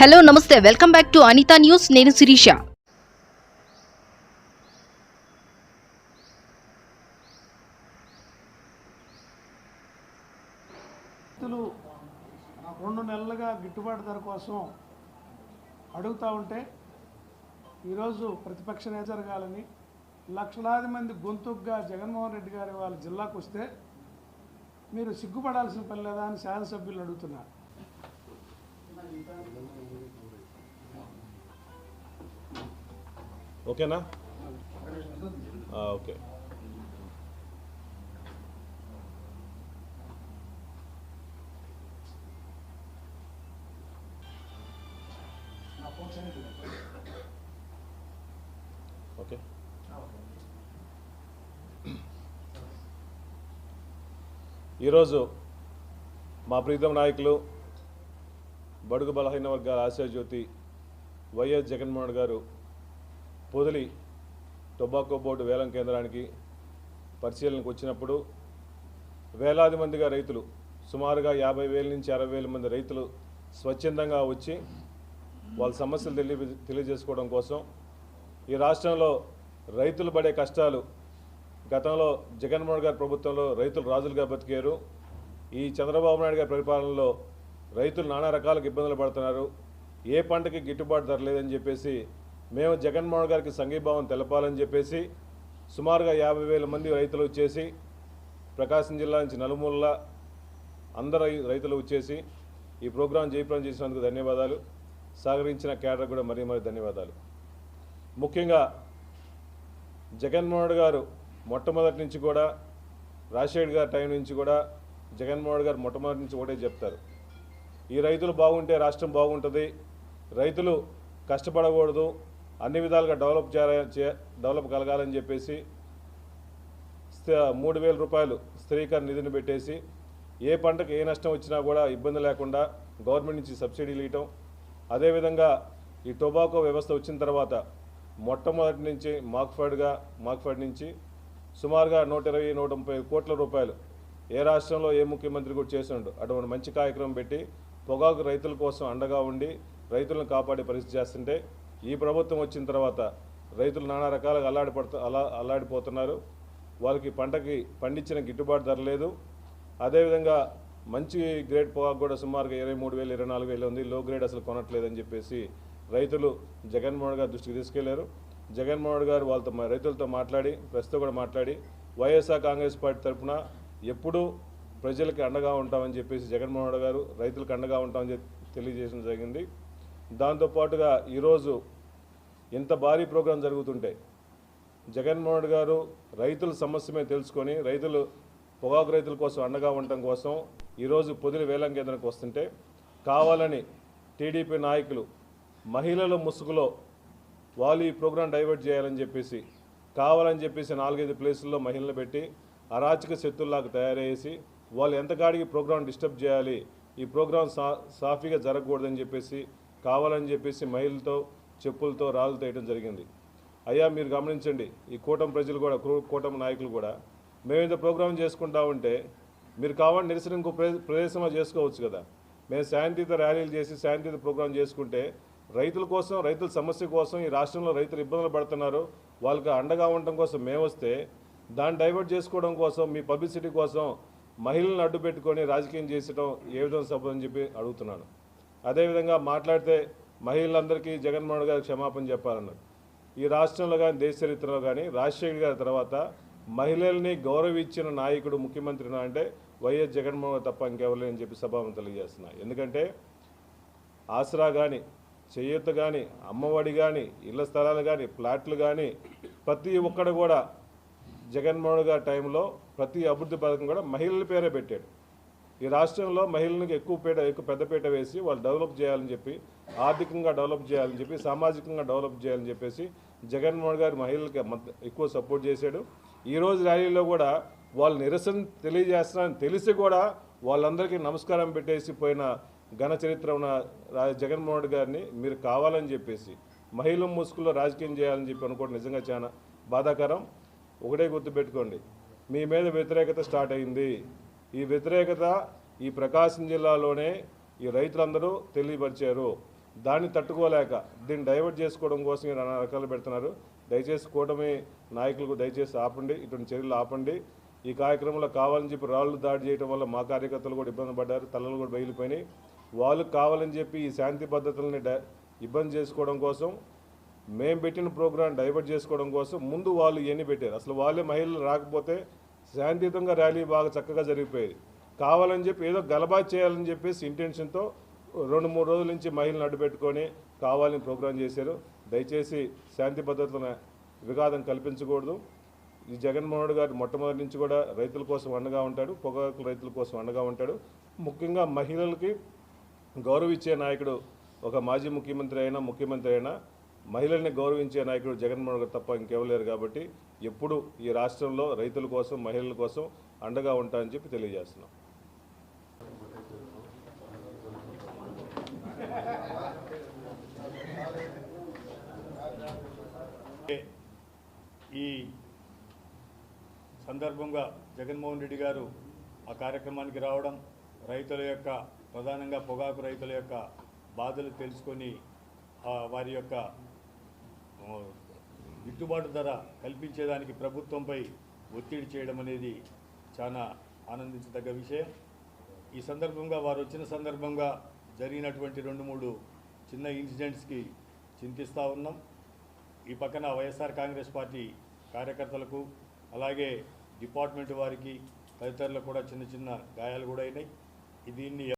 Hello నమస్తే. Welcome back to Anitha news. నేను శిరీష. రెండు నెలలుగా గిట్టుబాటు ధర కోసం అడుగుతూ ఉంటే ఈరోజు ప్రతిపక్ష నేత జరగాలని లక్షలాది మంది గొంతుగ్గా జగన్మోహన్ రెడ్డి గారి వాళ్ళ జిల్లాకు వస్తే మీరు సిగ్గుపడాల్సిన పని లేదా అని శాసనసభ్యులు అడుగుతున్నారు. ఓకేనా? ఓకే. ఓకే. ఈరోజు మా ప్రీతం నాయకులు బడుగు బలహీన వర్గాల ఆశాజ్యోతి వైఎస్ జగన్మోహన్ గారు పొదిలి టొబాకో బోర్డు వేలం కేంద్రానికి పరిశీలనకు వచ్చినప్పుడు వేలాది మందిగా రైతులు సుమారుగా యాభై వేల నుంచి అరవై వేల మంది రైతులు స్వచ్ఛందంగా వచ్చి వాళ్ళ సమస్యలు తెలియ తెలియజేసుకోవడం కోసం ఈ రాష్ట్రంలో రైతులు పడే కష్టాలు గతంలో జగన్మోహన్ గారి ప్రభుత్వంలో రైతులు రాజులుగా బతికారు ఈ చంద్రబాబు నాయుడు గారి పరిపాలనలో రైతులు నానా రకాలకు ఇబ్బందులు పడుతున్నారు ఏ పంటకి గిట్టుబాటు ధర లేదని చెప్పేసి మేము జగన్మోహన్ గారికి సంఘీభావం తెలపాలని చెప్పేసి సుమారుగా యాభై వేల మంది రైతులు వచ్చేసి ప్రకాశం జిల్లా నుంచి నలుమూలల అందరు రైతులు వచ్చేసి ఈ ప్రోగ్రాం జయప్రం చేసినందుకు ధన్యవాదాలు. సహకరించిన కేడర్ కూడా మరీ మరీ ధన్యవాదాలు. ముఖ్యంగా జగన్మోహన్ గారు మొట్టమొదటి నుంచి కూడా రాజశేఖర్ గారి టైం నుంచి కూడా జగన్మోహన్ గారు మొట్టమొదటి నుంచి ఒకటే చెప్తారు. ఈ రైతులు బాగుంటే రాష్ట్రం బాగుంటుంది రైతులు కష్టపడకూడదు అన్ని విధాలుగా డెవలప్ చే- డెవలప్ కలగాలని చెప్పేసి మూడు వేల రూపాయలు స్థిరీకరణ నిధిని పెట్టేసి ఏ పంటకు ఏ నష్టం వచ్చినా కూడా ఇబ్బంది లేకుండా గవర్నమెంట్ నుంచి సబ్సిడీలు ఇవ్వటం అదేవిధంగా ఈ టొబాకో వ్యవస్థ వచ్చిన తర్వాత మొట్టమొదటి నుంచి మాక్ఫర్డ్గా మాక్ఫర్డ్ నుంచి సుమారుగా నూట ఇరవై నూట ముప్పై కోట్ల రూపాయలు ఏ రాష్ట్రంలో ఏ ముఖ్యమంత్రి కూడా చేసిండు. అటువంటి మంచి కార్యక్రమం పెట్టి పొగాకు రైతుల కోసం అండగా ఉండి రైతులను కాపాడే పరిస్థితి చేస్తుంటే ఈ ప్రభుత్వం వచ్చిన తర్వాత రైతులు నానా రకాలుగా అల్లాడిపడుతు అలా అల్లాడిపోతున్నారు. వాళ్ళకి పంటకి పండించిన గిట్టుబాటు ధర లేదు. అదేవిధంగా మంచి గ్రేడ్ పొగాకు కూడా సుమారుగా ఇరవై మూడు వేలు ఇరవై నాలుగు వేలు ఉంది. లో గ్రేడ్ అసలు కొనట్లేదని చెప్పేసి రైతులు జగన్మోహన్ గారి దృష్టికి తీసుకెళ్ళారు. జగన్మోహన్ గారు వాళ్ళతో రైతులతో మాట్లాడి ప్రస్తుతం కూడా మాట్లాడి వైఎస్ఆర్ కాంగ్రెస్ పార్టీ తరఫున ఎప్పుడూ ప్రజలకి అండగా ఉంటామని చెప్పేసి జగన్మోహన్ గారు రైతులకు అండగా ఉంటామని చెప్పి తెలియజేయడం జరిగింది. దాంతోపాటుగా ఈరోజు ఇంత భారీ ప్రోగ్రాం జరుగుతుంటే జగన్మోహన్ గారు రైతుల సమస్య మీద తెలుసుకొని రైతులు పొగాకు రైతుల కోసం అండగా ఉండటం కోసం ఈరోజు పొదిలి వేలం కేంద్రానికి వస్తుంటే కావాలని టీడీపీ నాయకులు మహిళల ముసుగులో వాళ్ళు ఈ ప్రోగ్రాం డైవర్ట్ చేయాలని చెప్పేసి కావాలని చెప్పేసి నాలుగైదు ప్లేసుల్లో మహిళలు పెట్టి అరాచక శక్తుల్లాగా తయారయ్యేసి వాళ్ళు ఎంతకాడికి ప్రోగ్రాం డిస్టర్బ్ చేయాలి ఈ ప్రోగ్రాం సా సాఫీగా జరగకూడదని చెప్పేసి కావాలని చెప్పేసి మహిళతో చెప్పులతో రాళ్ళతో వేయడం జరిగింది. అయ్యా మీరు గమనించండి ఈ కూటమి ప్రజలు కూడా కూటమి నాయకులు కూడా మేము ఇంత ప్రోగ్రాం చేసుకుంటా ఉంటే మీరు కావాలని నిరసన ఇంకో ప్రే- ప్రదేశంలో చేసుకోవచ్చు కదా. మేము శాంతియుత ర్యాలీలు చేసి శాంతియుత ప్రోగ్రాం చేసుకుంటే రైతుల కోసం రైతుల సమస్య కోసం ఈ రాష్ట్రంలో రైతులు ఇబ్బందులు పడుతున్నారు. వాళ్ళకి అండగా ఉండటం కోసం మేము వస్తే దాన్ని డైవర్ట్ చేసుకోవడం కోసం మీ పబ్లిసిటీ కోసం మహిళలను అడ్డు పెట్టుకొని రాజకీయం చేసడం ఏ విధంగా సభని చెప్పి అడుగుతున్నాను. అదేవిధంగా మాట్లాడితే మహిళలందరికీ జగన్మోహన్ గారు క్షమాపణ చెప్పాలన్నారు. ఈ రాష్ట్రంలో కానీ దేశ చరిత్రలో కానీ రాజశేఖర్ గారి తర్వాత మహిళల్ని గౌరవించిన నాయకుడు ముఖ్యమంత్రి అంటే వైఎస్ జగన్మోహన్ తప్ప ఇంకెవరు లేని చెప్పి సభావం తెలియజేస్తున్నా. ఎందుకంటే ఆసరా కానీ చేయూత కానీ అమ్మఒడి కానీ ఇళ్ళ స్థలాలు కానీ ప్లాట్లు కానీ ప్రతి ఒక్కడు కూడా జగన్మోహన్ గారి టైంలో ప్రతి అభివృద్ధి పథకం కూడా మహిళల పేరే పెట్టాడు. ఈ రాష్ట్రంలో మహిళలకు ఎక్కువ పీట ఎక్కువ పెద్దపీట వేసి వాళ్ళు డెవలప్ చేయాలని చెప్పి ఆర్థికంగా డెవలప్ చేయాలని చెప్పి సామాజికంగా డెవలప్ చేయాలని చెప్పేసి జగన్మోహన్ గారు మహిళలకి మద్ద- ఎక్కువ సపోర్ట్ చేశాడు. ఈరోజు ర్యాలీలో కూడా వాళ్ళు నిరసన తెలియజేస్తున్నారని తెలిసి కూడా వాళ్ళందరికీ నమస్కారం పెట్టేసి పోయిన ఘన చరిత్ర ఉన్న జగన్మోహన్ రెడ్డి గారిని మీరు కావాలని చెప్పేసి మహిళల ముసుగులో రాజకీయం చేయాలని చెప్పి అనుకోవడం నిజంగా చాలా బాధాకరం. ఒకటే గుర్తుపెట్టుకోండి మీ మీద వ్యతిరేకత స్టార్ట్ అయింది. ఈ వ్యతిరేకత ఈ ప్రకాశం జిల్లాలోనే ఈ రైతులందరూ తెలియపరిచారు. దాన్ని తట్టుకోలేక దీన్ని డైవర్ట్ చేసుకోవడం కోసం నానా రకాలు పెడుతున్నారు. దయచేసి కూటమి నాయకులకు దయచేసి ఆపండి ఇటువంటి చర్యలు ఆపండి. ఈ కార్యక్రమంలో కావాలని చెప్పి రాళ్ళు దాడి చేయడం వల్ల మా కార్యకర్తలు కూడా ఇబ్బంది పడ్డారు తలలు కూడా బయలిపోయినాయి. వాళ్ళు కావాలని చెప్పి ఈ శాంతి పద్ధతులని ఇబ్బంది చేసుకోవడం కోసం మేము పెట్టిన ప్రోగ్రాం డైవర్ట్ చేసుకోవడం కోసం ముందు వాళ్ళు ఇవన్నీ పెట్టారు? అసలు వాళ్ళే మహిళలు రాకపోతే శాంతియుతంగా ర్యాలీ బాగా చక్కగా జరిగిపోయేది. కావాలని చెప్పి ఏదో గలబా చేయాలని చెప్పేసి ఇంటెన్షన్తో రెండు మూడు రోజుల నుంచి మహిళలు అడ్డుపెట్టుకొని కావాలని ప్రోగ్రాం చేశారు. దయచేసి శాంతి భద్రతల విఘాతం కల్పించకూడదు. ఈ జగన్మోహన్ రెడ్డి గారు మొట్టమొదటి నుంచి కూడా రైతుల కోసం అండగా ఉంటాడు. పొగాకుల రైతుల కోసం అండగా ఉంటాడు. ముఖ్యంగా మహిళలకి గౌరవించే నాయకుడు ఒక మాజీ ముఖ్యమంత్రి అయినా ముఖ్యమంత్రి అయినా మహిళల్ని గౌరవించే నాయకుడు జగన్మోహన్ గారు తప్ప ఇంకెవరు కాబట్టి ఎప్పుడు ఈ రాష్ట్రంలో రైతుల కోసం మహిళల కోసం అండగా ఉంటా అని చెప్పి తెలియజేస్తున్నాం. ఈ సందర్భంగా జగన్మోహన్ రెడ్డి గారు ఆ కార్యక్రమానికి రావడం రైతుల యొక్క ప్రధానంగా పొగాకు రైతుల యొక్క బాధలు తెలుసుకొని ఆ, వారి యొక్క గిట్టుబాటు ధర కల్పించేదానికి ప్రభుత్వంపై ఒత్తిడి చేయడం అనేది చాలా ఆనందించదగ్గ విషయం. ఈ సందర్భంగా వారు వచ్చిన సందర్భంగా జరిగినటువంటి రెండు మూడు చిన్న ఇన్సిడెంట్స్కి చింతిస్తూ ఉన్నాం. ఈ పక్కన వైఎస్ఆర్ కాంగ్రెస్ పార్టీ కార్యకర్తలకు అలాగే డిపార్ట్మెంట్ వారికి తదితరులకు కూడా చిన్న చిన్న గాయాలు కూడా అయినాయి. దీన్ని